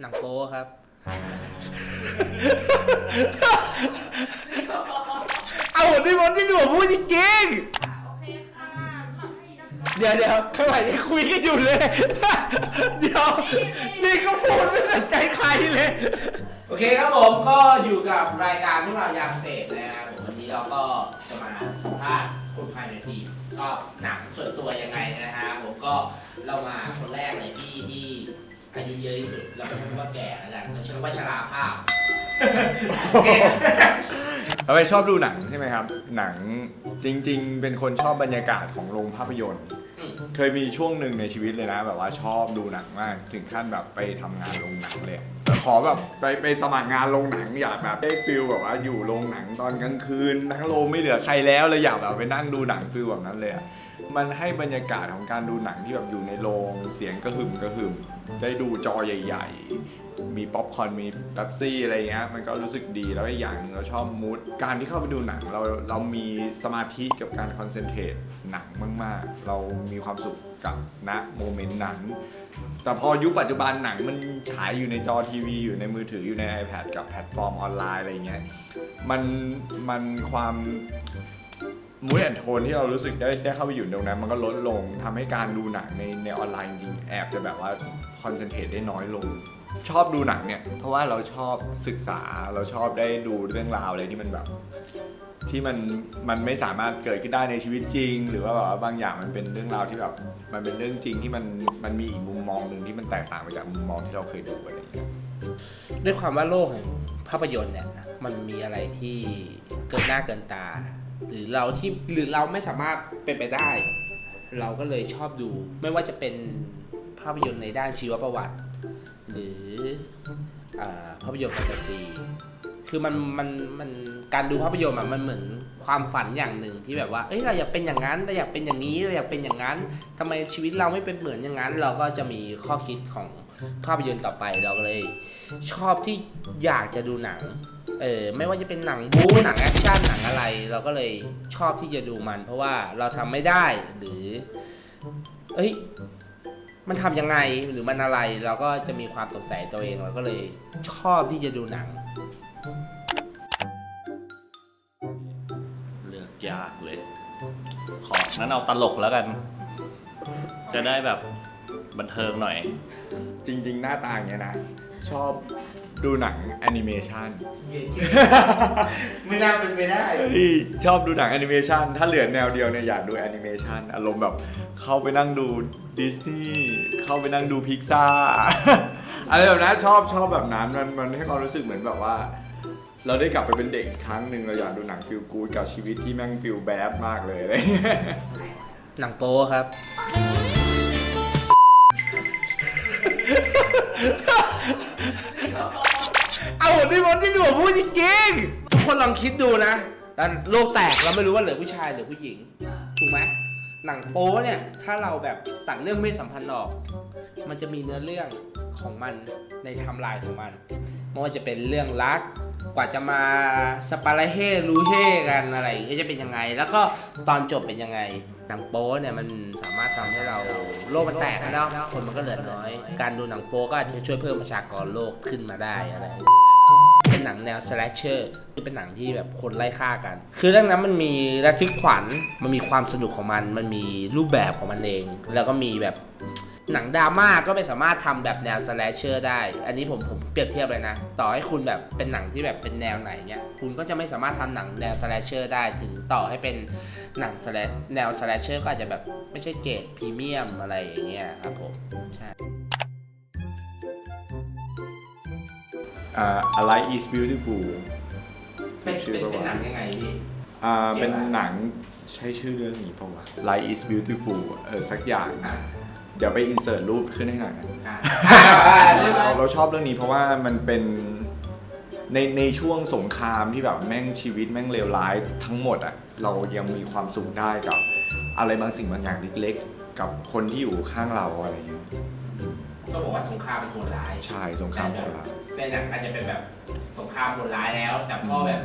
หนังโป๊ครับ เอานี่มันที่หนูพูดจริงโอเคค่ะสำหรับที่นะคะ ๆเดี๋ยวเดี๋ยวข้างหลังยังคุยกันอยู่เลย เดี๋ยว นี่ก็พูดไม่สนใจใครเลย โอเคครับผมก็อยู่กับรายการพวกเรายามเสพนะครับผมวันนี้เราก็จะมาสัมภาษณ์คนภายในทีมก็หนังส่วนตัวยังไงนะฮะผมก็เรามาคนแรกเลยพี่ที่ อายุเยอะที่สุดเราไม่ใช่ว่าแก่แล้วกันเราเชื่อว่าชราภาพโอเคเราไปชอบดูหนังใช่ไหมครับ หนังจริง ๆ เป็นคนชอบบรรยากาศของโรงภาพยนตร์ เคยมีช่วงหนึ่งในชีวิตเลยนะ แบบว่าชอบดูหนังมาก ถึงขั้นแบบไปทำงานโรงหนังเลยแต่ขอแบบไปไปสมัครงานโรงหนังอยากแบบได้ฟิลแบบว่าอยู่โรงหนังตอนกลางคืนทั้งโรงไม่เหลือใครแล้วเลยอยากแบบไปนั่งดูหนังฟิลแบบนั้นเลยอะมันให้บรรยากาศของการดูหนังที่แบบอยู่ในโรงเสียงกระหึ่มกระหึ่มได้ดูจอใหญ่ ๆ มีป๊อปคอร์นมีเป๊ปซี่อะไรเงี้ยมันก็รู้สึกดีแล้วอีกอย่างหนึ่งเราชอบมูดการที่เข้าไปดูหนังเราเรามีสมาธิกับการคอนเซนเทรตหนังมาก ๆ เรามีความสุขกับณโมเมนต์นั้น แต่พอยุคปัจจุบันหนังมันฉายอยู่ในจอทีวี อยู่ในมือถืออยู่ใน iPad กับแพลตฟอร์มออนไลน์อะไรเงี้ยมันมันความ มูดแอนโทนที่เรารู้สึกได้ได้เข้าไปอยู่ตรงนั้น มันก็ลดลงทำให้การดูหนังในในออนไลน์จริงแอบจะแบบว่าคอนเซนเทรตได้น้อยลง ชอบดูหนังเนี่ย เพราะว่าเราชอบศึกษาเราชอบได้ดูเรื่องราวอะไรที่มันแบบ ที่มันมันไม่สามารถเกิดขึ้นได้ในชีวิตจริง หรือว่าแบบว่าบางอย่างมันเป็นเรื่องราวที่แบบมันเป็นเรื่องจริงที่มันมันมีอีกมุมมองหนึ่งที่มันแตกต่างไปจากมุมมองที่เราเคยดูอะไรอย่างเงี้ยด้วยความว่าโลกแห่งภาพยนตร์เนี่ยมันมีอะไรที่เกินหน้าเกินตา หรือเราที่หรือเราไม่สามารถเป็นไปได้ เราก็เลยชอบดู ไม่ว่าจะเป็นภาพยนตร์ในด้านชีวประวัติ หรืออภาพยนตร์แฟนตาซีคือมันมันมันการดูภาพยนตร์อะมันเหมือนความฝันอย่างหนึ่งที่แบบว่าเอ้ยเราอยากเป็นอย่างนั้นเราอยากเป็นอย่างนี้เราอยากเป็นอย่างนั้นทำไมชีวิตเราไม่เป็นเหมือนอย่างนั้น เราก็จะมีข้อคิดของภาพยนตร์ต่อไปเราก็เลย ชอบที่อยากจะดูหนัง เออไม่ว่าจะเป็นหนังบู๊หนังแอคชั่นหนังอะไร เราก็เลยชอบที่จะดูมัน เพราะว่าเราทำไม่ได้หรือ เอ้ย มันทำยังไงหรือมันอะไร เราก็จะมีความสงสัยตัวเองเราก็เลยชอบที่จะดูหนัง เลือกยากเลย ขอนั้นเอาตลกแล้วกัน จะได้แบบบันเทิงหน่อย จริง ๆ หน้าตาอย่างเงี้ยนะ ชอบ ดูหนังแอนิเมชันไม่น่าเป็นไปได้เฮ้ยชอบดูหนังแอนิเมชันถ้าเหลือแนวเดียวเนี่ยอยากดูแอนิเมชันอารมณ์แบบเข้าไปนั่งดูดิสนีย์เข้าไปนั่งดูพิกซ่า อะไรแบบนั้นชอบชอบแบบนั้นมันมันให้ความรู้สึกเหมือนแบบว่า เราได้กลับไปเป็นเด็กอีกครั้งหนึ่งเราอยากดูหนังฟิลกูดกับชีวิตที่แม่งฟิลแบดมากเลยอะไรอย่างเงี้ยหนังโป๊ครับ เอานี่มันที่หนูพูดจริงๆทุกคนลองคิดดูนะแล้วโลกแตกเราไม่รู้ว่าเหลือผู้ชายหรือผู้หญิง ถูกไหมหนังโป๊เนี่ย ถ้าเราแบบตัดเรื่องไม่สัมพันธ์ออก มันจะมีเนื้อเรื่องของมันในไทำลายของมันไม่ว่าจะเป็นเรื่องรัก กว่าจะมาสปาราเฮรูเฮกันอะไรอย่างเงี้ยจะเป็นยังไง แล้วก็ตอนจบเป็นยังไง หนังโป๊เนี่ยมันสามารถทำให้เราโลกมันแตกนะเนาะคนมันก็เหลือน้อย การดูหนังโป๊ก็อาจจะช่วยเพิ่มประชากรโลกขึ้นมาได้อะไร เป็นหนังแนว slasher ที่เป็นหนังที่แบบคนไล่ฆ่ากัน คือเรื่องนั้นมันมีระทึกขวัญ มันมีความสนุกของมัน มันมีรูปแบบของมันเอง แล้วก็มีแบบหนังดราม่าก็ไม่สามารถทำแบบแนว slasher ได้ อันนี้ผมผมเปรียบเทียบเลยนะ ต่อให้คุณแบบเป็นหนังที่แบบเป็นแนวไหนเนี้ย คุณก็จะไม่สามารถทำหนังแนว slasher ได้ ถึงต่อให้เป็นหนัง slash แนว slasher ก็อาจจะแบบไม่ใช่เกรดพรีเมียมอะไรอย่างเงี้ยครับผม ใช่ อ่า A Life is Beautiful เป็นเป็นเป็นหนังยังไงพี่ อ่าเกี่เป็ยวนกับหนังใช้ชื่อเรื่องนี้เปล่าวะ Life is Beautiful เออสักอย่างอ่าเดี๋ยวไปอินเสิร์ตรูปขึ้นให้หน่อยนะอ่าอ่าใช่ไหมเราเราชอบเรื่องนี้เพราะว่ามันเป็นในในช่วงสงครามที่แบบแม่งชีวิตแม่งเลวร้ายทั้งหมดอะเรายังมีความสุขได้กับ อะไรบางสิ่งบางอย่างเล็กๆ กับคนที่อยู่ข้างเราอะไรอย่างเงี้ยก็บอกว่าสงครามมันโหดร้าย ใช่สงครามโหดร้าย ในหนังอาจจะเป็นแบบสงครามโหดร้ายแล้ว แต่พ่อแบบ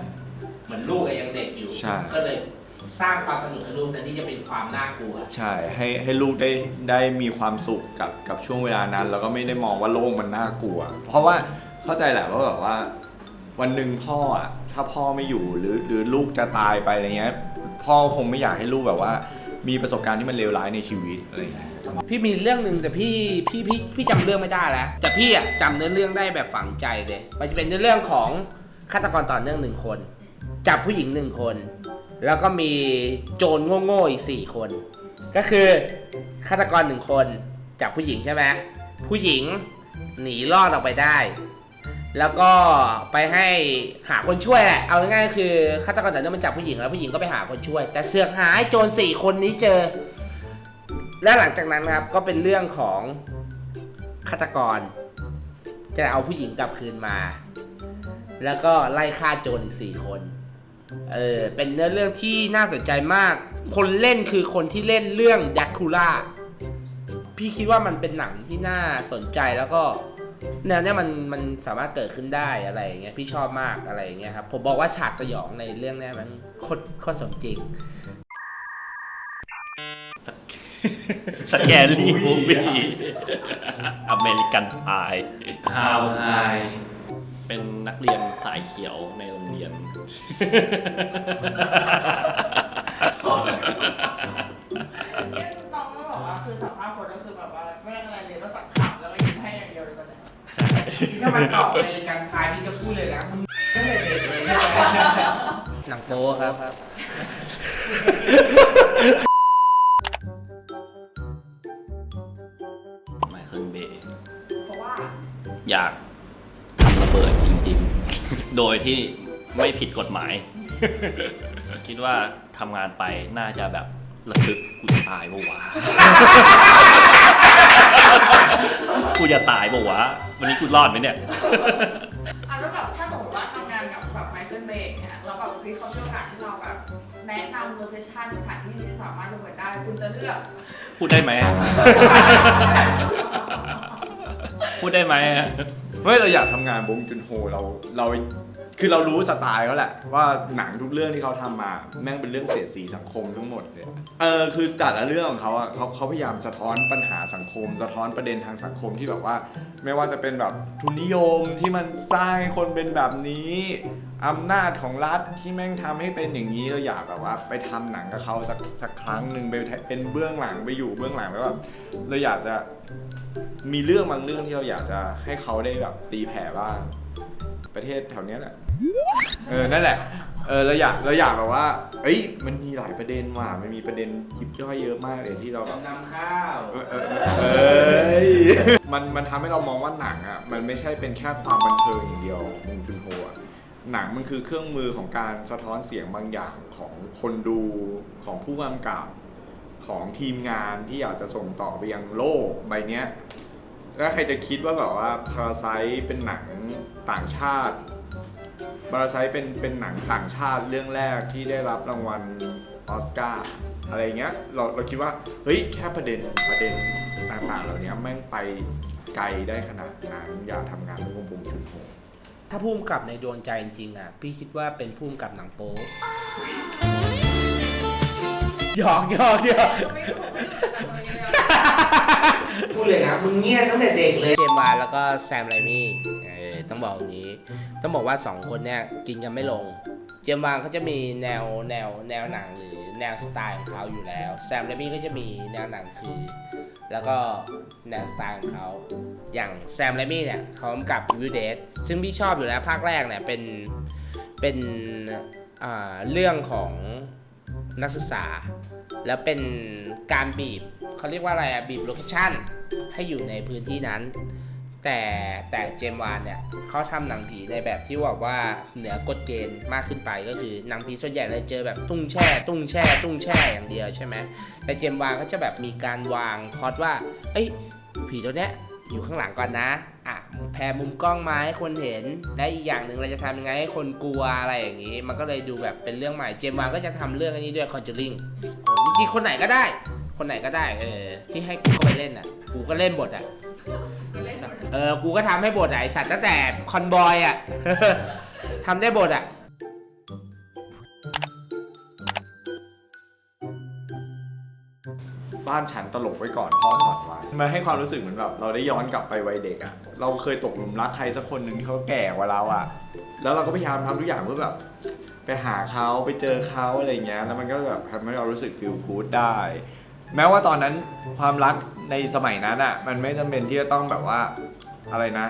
เหมือนลูกอะยังเด็กอยู่ ใช่ ก็เลยสร้างความสนุกให้ลูกแต่ที่จะเป็นความน่ากลัว ใช่ให้ให้ลูกได้ได้มีความสุขกับกับช่วงเวลานั้น แล้วก็ไม่ได้มองว่าโลกมันน่ากลัว เพราะว่าเข้าใจแหละว่าแบบว่า วันหนึ่งพ่ออะถ้าพ่อไม่อยู่หรือหรือลูกจะตายไปอะไรเงี้ย พ่อคงไม่อยากให้ลูกแบบว่า มีประสบการณ์ที่มันเลวร้ายในชีวิตอะไรเงี้ย พี่มีเรื่องหนึ่งแต่พี่พี่พี่พี่จำเรื่องไม่ได้แล้วแต่พี่อะจำเนื้อเรื่องได้แบบฝังใจเลยมันจะเป็นเนื้อเรื่องของฆาตกรต่อเนื่องหนึ่งคน จับผู้หญิงหนึ่งคน แล้วก็มีโจรโง่ๆอีกสี่คน ก็คือฆาตกรหนึ่งคนจับผู้หญิงใช่ไหมผู้หญิงหนีรอดออกไปได้ แล้วก็ไปให้หาคนช่วยแหละเอาง่ายๆก็คือฆาตกรต่อเนื่องมันจับผู้หญิงแล้วผู้หญิงก็ไปหาคนช่วย แต่เสือกหายโจรสี่คนนี้เจอ และหลังจากนั้นครับก็เป็นเรื่องของฆาตกร จะเอาผู้หญิงกลับคืนมา แล้วก็ไล่ฆ่าโจรอีกสี่คน เออเป็นเนื้อเรื่องที่น่าสนใจมาก คนเล่นคือคนที่เล่นเรื่องดักคูล่าพี่คิดว่ามันเป็นหนังที่น่าสนใจแล้วก็แนวเนี้ยมันมันสามารถเกิดขึ้นได้อะไรอย่างเงี้ยพี่ชอบมากอะไรอย่างเงี้ยครับผมบอกว่าฉากสยองในเรื่องเนี้ยมันโคตรโคตรสมจริง สแกนลี่มูฟี่อเมริกันพาย How High เป็นนักเรียนสายเขียวในโรงเรียน เนี่ยคือต้องต้องบอกว่าคือสัมภาษณ์คนก็คือแบบว่าไม่ได้อะไรเลยนอกจากขับแล้วก็ยิ้มให้อย่างเดียวเลยตอนเนี้ยถ้ามันตอบในการพายพี่จะพูดเลยนะมึงตั้งแต่เด็กเลยใช่ไหมหนังโป๊ครับ ไมเคิลเบย์เพราะว่าอยากทำระเบิดจริงๆ โดยที่ไม่ผิดกฎหมาย คิดว่าทำงานไปน่าจะแบบระทึกกูจะตายปะวะ กูจะตายปะวะ วันนี้กูรอดไหมเนี่ย อะแล้วแบบถ้าสมมติว่าทำงานกับแบบไมเคิลเบย์เนี่ยแล้วแบบเฮ้ยเขามีโอกาสที่เราแบบแนะนำโลเคชั่นสถานที่ที่สามารถระเบิดได้คุณจะเลือก พูดได้ไหม พูดได้ไหม เฮ้ยเราอยากทำงานบงจุนโฮเราเราคือเรารู้สไตล์เขาแหละ ว่าหนังทุกเรื่องที่เขาทำมาแม่งเป็นเรื่องเสียดสีสังคมทั้งหมดเลยเออคือแต่ละเรื่องของเขาอะเขาเขาพยายามสะท้อนปัญหาสังคม สะท้อนประเด็นทางสังคมที่แบบว่า ไม่ว่าจะเป็นแบบทุนนิยมที่มันสร้างให้คนเป็นแบบนี้อำนาจของรัฐที่แม่งทำให้เป็นอย่างนี้เราอยากแบบว่า ไปทำหนังกับเขาสักสักครั้งหนึ่งไปเป็นเบื้องหลังไปอยู่เบื้องหลังแล้วแบบเราอยากจะ มีเรื่องบางเรื่องที่เราอยากจะให้เขาได้แบบตีแผ่บ้าง ประเทศแถวเนี้ยแหละ เออ นั่นแหละ เออ เราอยาก เราอยากแบบว่า เอ้ย มันมีหลายประเด็นว่ะมันมีประเด็นยิบย่อยเยอะมากเลยที่เราแบบ จำนำข้าว เออเออเออเอ้ย มันมันทำให้เรามองว่าหนังอะ มันไม่ใช่เป็นแค่ความบันเทิงอย่างเดียวมุงจุนโฮอะหนังมันคือเครื่องมือของการสะท้อนเสียงบางอย่างของคนดูของผู้กำกับของทีมงานที่อยากจะส่งต่อไปยังโลกใบเนี้ย แล้วใครจะคิดว่าแบบว่าพาราไซเป็นหนังต่างชาติพาราไซเป็นเป็นหนังต่างชาติเรื่องแรกที่ได้รับรางวัลออสการ์อะไรเงี้ยเราเราคิดว่าเฮ้ยแค่ประเด็นประเด็นต่างๆเหล่านี้แม่งไปไกลได้ขนาดนั้นอยากทำงานร่วมวงชุนโฮถ้าพุ่มกับในดวงใจจริงๆอะ พี่คิดว่าเป็นพุ่มกับหนังโป๊หยอกหยอกหยอก คู่เลยเลยอะพูดเลยนะมึงเงียบตั้งแต่เด็กเลย เจมส์วานแล้วก็แซมไรมี่เออต้องบอกอย่างนี้ ต้องบอกว่าสองคนเนี่ยกินกันไม่ลง เจมส์วานเขาจะมีแนวแนวแนวหนังหรือแนวสไตล์ของเขาอยู่แล้ว แซมไรมี่ก็จะมีแนวหนังคือ แล้วก็แนวสไตล์ของเขา อย่างแซมไรมี่เนี่ยเขากำกับ Evil Dead ซึ่งพี่ชอบอยู่แล้วภาคแรกเนี่ยเป็นเป็นอ่าเรื่องของนักศึกษา แล้วเป็นการบีบ เขาเรียกว่าอะไรอะบีบโลเคชั่นให้อยู่ในพื้นที่นั้น แต่แต่เจมวานเนี่ยเขาทำหนังผีในแบบที่บอกว่าเหนือกฎเกณฑ์มากขึ้นไปก็คือหนังผีส่วนใหญ่เราเจอแบบตุ้งแช่ ตุ้งแช่ ตุ้งแช่อย่างเดียวใช่ไหมแต่เจมวานเขาจะแบบมีการวางพอดว่า เอ้ยผีตัวเนี้ยอยู่ข้างหลังก่อนนะอะแพรมุมกล้องมาให้คนเห็น และอีกอย่างหนึ่งเราจะทำยังไงให้คนกลัวอะไรอย่างนี้ มันก็เลยดูแบบเป็นเรื่องใหม่ เจมวานก็จะทำเรื่องอันนี้ด้วย Conjuring จริงคนไหนก็ได้ คนไหนก็ได้เออที่ให้กูเข้าไปเล่นอะ กูก็เล่นบทอะ เออ กูก็ทำให้บทไอสัตว์ตั้งแต่คอนบอยอะทำได้บทอะบ้านฉันตลกไว้ก่อนพ่อสอนไว้มันให้ความรู้สึกเหมือนแบบเราได้ย้อนกลับไปวัยเด็กอะเราเคยตกหลุมรักใครสักคนหนึ่งที่เขาแก่กว่าเราอะแล้วเราก็พยายามทำทุกอย่างเพื่อแบบ ไปหาเขาไปเจอเขาอะไรเงี้ย แล้วมันก็แบบทำให้เรารู้สึกฟีลกูดได้ แม้ว่าตอนนั้นความรักในสมัยนั้นอะ มันไม่จำเป็นที่จะต้องแบบว่าอะไรนะ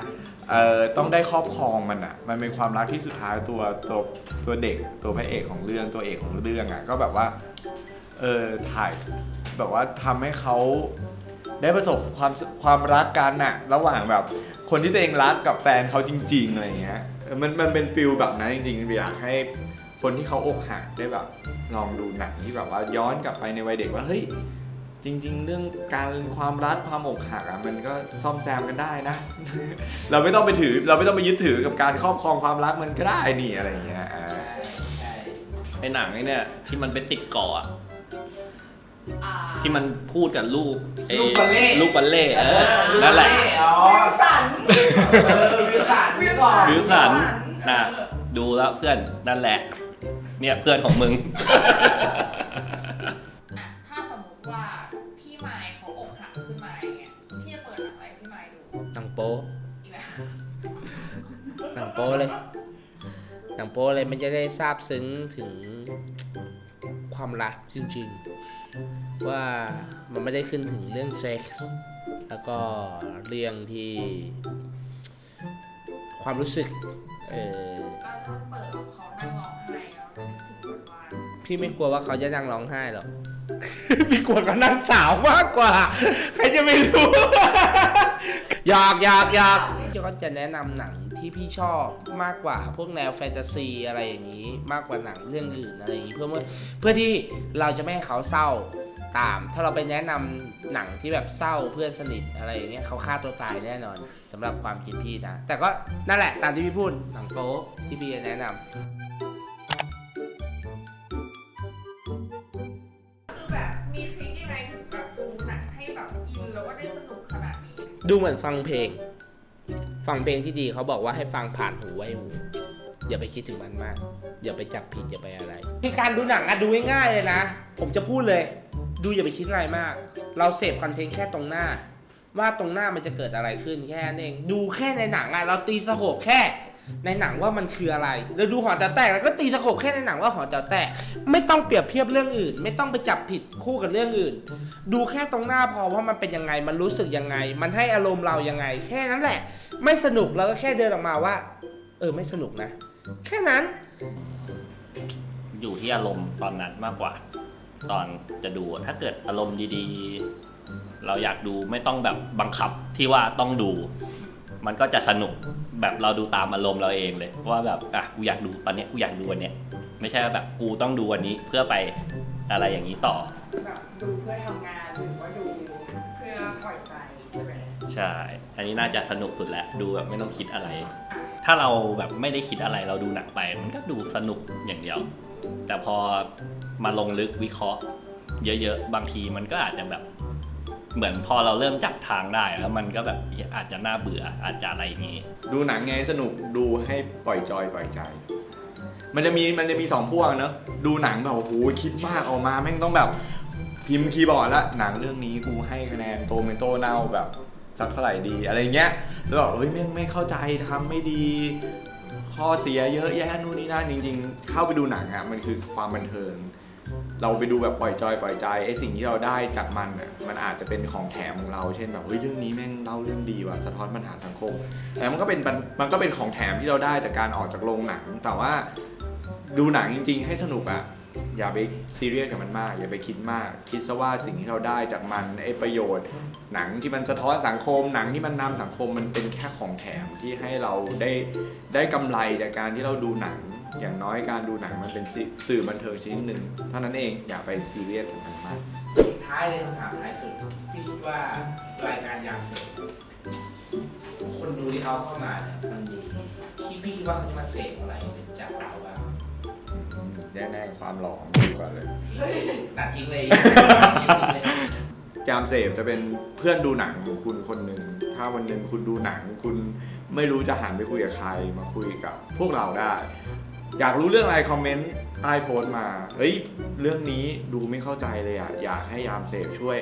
เอ่อต้องได้ครอบครองมันอะ มันเป็นความรักที่สุดท้ายตัวตัวตัวเด็ก ตัวพระเอกของเรื่องตัวเอกของเรื่องอะก็แบบว่าเออถ่ายแบบว่าทำให้เขาได้ประสบความความรักกันน่ะ ระหว่างแบบ คนที่ตัวเองรักกับแฟนเขาจริง ๆอะไรเงี้ยเออมันมันเป็นฟิลแบบนั้นจริงๆอยากให้คนที่เขาอกหักได้แบบ ลองดูหนังที่แบบว่าย้อนกลับไปในวัยเด็กว่าเฮ้ย จริง ๆ เรื่องการความรักความอกหักอะมันก็ซ่อมแซมกันได้นะ เราไม่ต้องไปถือเราไม่ต้องไปยึดถือกับการครอบครองความรักมันก็ได้นี่อะไรอย่างเงี้ยอ่าใช่ไอ้หนังไอ้เนี่ยที่มันไปติดเกาะอะอ่า ที่มันพูดกับลูกไอ้ลูกบัลเล่ ลูกบัลเล่เออนั่นแหละ อ๋อวิลสันเออวิลสันวิลสัน วิลสันวิลสันนะดูแล้วเพื่อนนั่นแหละ เนี่ยเพื่อนของมึง โป๊เลยหนังโป๊เลยมันจะได้ทราบซึ้งถึงความรักจริงๆ ว่ามันไม่ได้ขึ้นถึงเรื่องเซ็กส์แล้วก็เรื่องที่ ความรู้สึก เออก็ถ้าเปิดแล้วเขาดังร้องไห้แล้วนึกถึงวันพี่ไม่กลัวว่าเขาจะนั่งร้องไห้หรอก พี่กลัวเขานั่งสาวมากกว่า ใครจะไม่รู้อยากอยากอยากพี่ก็จะแนะนำหนัง ที่พี่ชอบมากกว่าพวกแนวแฟนตาซีอะไรอย่างนี้ มากกว่าหนังเรื่องอื่นอะไรอย่างนี้เพื่อเพื่อที่เราจะไม่ให้เขาเศร้าตาม ถ้าเราไปแนะนำหนังที่แบบเศร้าเพื่อนสนิทอะไรอย่างเงี้ยเขาฆ่าตัวตายแน่นอนสำหรับความคิดพี่นะ แต่ก็นั่นแหละตามที่พี่พูดหนังโป๊ที่พี่จะแนะนำคือแบบมีทริคยังไงถึงแบบดูหนังให้แบบอินแล้วก็ได้สนุกขนาดนี้ดูเหมือนฟังเพลง ฟังเพลงที่ดีเขาบอกว่าให้ฟังผ่านหูไว้หู อย่าไปคิดถึงมันมาก อย่าไปจับผิดอย่าไปอะไรที่การดูหนังอะดูง่ายๆเลยนะ ผมจะพูดเลย ดูอย่าไปคิดอะไรมาก เราเสพคอนเทนต์แค่ตรงหน้า ว่าตรงหน้ามันจะเกิดอะไรขึ้นแค่นั้นเอง ดูแค่ในหนังอะเราตีสโคปแค่ ในหนังว่ามันคืออะไรเราดูหอแต๋วแตกแล้วก็ตีสโคปแค่ในหนังว่าหอแต๋วแตก ไม่ต้องเปรียบเทียบเรื่องอื่น ไม่ต้องไปจับผิดคู่กับเรื่องอื่น ดูแค่ตรงหน้าพอว่ามันเป็นยังไง มันรู้สึกยังไง มันให้อารมณ์เรายังไง แค่นั้นแหละ ไม่สนุกเราก็แค่เดินออกมาว่า เออไม่สนุกนะ แค่นั้น อยู่ที่อารมณ์ตอนนั้นมากกว่า ตอนจะดูถ้าเกิดอารมณ์ดีๆ เราอยากดูไม่ต้องแบบบังคับที่ว่าต้องดู มันก็จะสนุก แบบเราดูตามอารมณ์เราเองเลยว่าแบบอะกูอยากดูตอนเนี้ยกูอยากดูวันเนี้ยไม่ใช่ว่าแบบกูต้องดูวันนี้เพื่อไปอะไรอย่างนี้ต่อ แบบดูเพื่อทำงานหรือว่าดูเพื่อปล่อยใจใช่ไหมใช่ อันนี้น่าจะสนุกสุดแหละดูแบบไม่ต้องคิดอะไรถ้าเราแบบไม่ได้คิดอะไรเราดูหนังไป มันก็ดูสนุกอย่างเดียว แต่พอมาลงลึกวิเคราะห์ เยอะๆ บางทีมันก็อาจจะแบบ เหมือนพอเราเริ่มจับทางได้แล้วมันก็แบบอาจจะน่าเบื่ออาจจะอะไรอย่างนี้ ดูหนังไงสนุกดูให้ปล่อยจอยปล่อยใจ มันจะมีมันจะมีสองพวกเนอะดูหนังแบบโอ้โหคิดมากออกมาแม่งต้องแบบพิมพ์คีย์บอร์ดละหนังเรื่องนี้กูให้คะแนนโตเมโตเน่าแบบสักเท่าไหร่ดีอะไรเงี้ยแล้วแบบเฮ้ยแม่งไม่เข้าใจทำไม่ดี ข้อเสียเยอะแยะนู่นนี่นั่นจริง ๆ เข้าไปดูหนังอะมันคือความบันเทิง เราไปดูแบบปล่อยจอยปล่อยใจไอ้สิ่งที่เราได้จากมันอะมันอาจจะเป็นของแถมของเรา เช่นแบบเฮ้ยเรื่องนี้แม่งเล่าเรื่องดีว่ะสะท้อนปัญหาสังคม แต่มันก็เป็นมันก็เป็นของแถมที่เราได้จากการออกจากโรงหนัง แต่ว่าดูหนังจริง ๆ ให้สนุกอะอย่าไปซีเรียสกับมันมาก อย่าไปคิดมาก คิดซะว่าสิ่งที่เราได้จากมันไอ้ประโยชน์ หนังที่มันสะท้อนสังคม หนังที่มันนำสังคมมันเป็นแค่ของแถมที่ให้เราได้ได้กำไรจากการที่เราดูหนัง อย่างน้อยการดูหนังมันเป็นสื่อสื่อบันเทิงชนิดหนึ่งเท่านั้นเองอย่าไปซีเรียสกับมันมาก สุดท้ายเลยคำถามท้ายสุดพี่คิดว่ารายการอยากเสริมคนดูที่เขาเข้ามาเนี่ยมันดีที่พี่คิดว่าเขาจะมาเสพอะไรจากเราบ้างแน่ๆความหลอนดีกว่าเลย ตัดทิ้งเลยทิ้งเลยยามเสพจะเป็นเพื่อนดูหนังของคุณคนหนึ่ง ถ้าวันหนึ่งคุณดูหนัง คุณไม่รู้จะหันไปคุยกับใคร มาคุยกับพวกเราได้ อยากรู้เรื่องอะไรคอมเมนต์ใต้โพสต์มา เฮ้ย เรื่องนี้ดูไม่เข้าใจเลยอะ อยากให้ยามเสพช่วย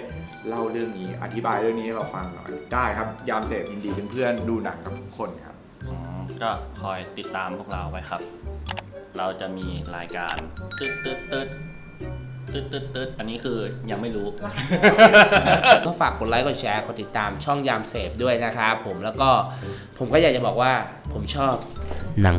เล่าเรื่องนี้ อธิบายเรื่องนี้ให้เราฟังหน่อย ได้ครับ ยามเสพยินดีเป็นเพื่อนดูหนังกับทุกคนครับ อืมก็คอยติดตามพวกเราไว้ครับ เราจะมีรายการตึ๊ดตึ๊ดตึ๊ดตึ๊ดตึ๊ดตึ๊ดอันนี้คือยังไม่รู้ ก็ฝากกดไลค์กดแชร์กดติดตามช่องยามเสพด้วยนะครับผมแล้วก็ผมก็อยากจะบอกว่าผมชอบหนัง